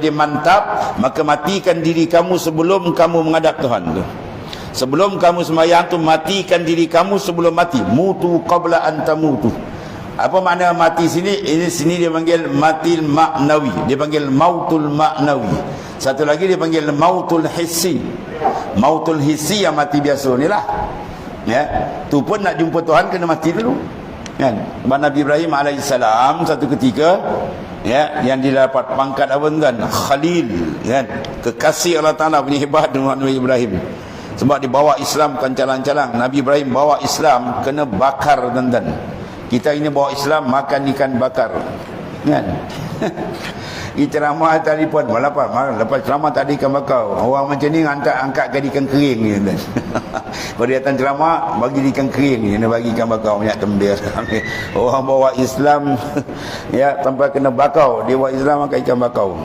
dia mantap maka matikan diri kamu sebelum kamu menghadap Tuhan tu. Sebelum kamu sembahyang tu matikan diri kamu sebelum mati. Mutu qabla an tamutu. Apa makna mati sini? Ini sini dia panggil matil maknawi dia panggil mautul maknawi satu lagi dia panggil mautul hissi. Mautul hissi yang mati biasa ni lah. Ya? Tu pun nak jumpa Tuhan kena mati dulu. Kan? Nabi Ibrahim alaihissalam satu ketika ya yang dia dapat pangkat apa tuan? Khalil kan kekasih Allah Taala punya hebat Nabi Ibrahim. Sebab dia bawa Islam kan calang-calang. Nabi Ibrahim bawa Islam kena bakar tuan-tuan. Kita ini bawa Islam makan ikan bakar. Kan kita ramah telefon malah apa? Lepas ceramah tak ada ikan bakar. Orang macam ni angkat angkat ke ikan kering ni tuan datang ceramah bagi ikan kering. Ni bagi ikan bakar banyak tembir orang bawa Islam ya tanpa kena bakau. Dia bawa Islam makan ikan bakau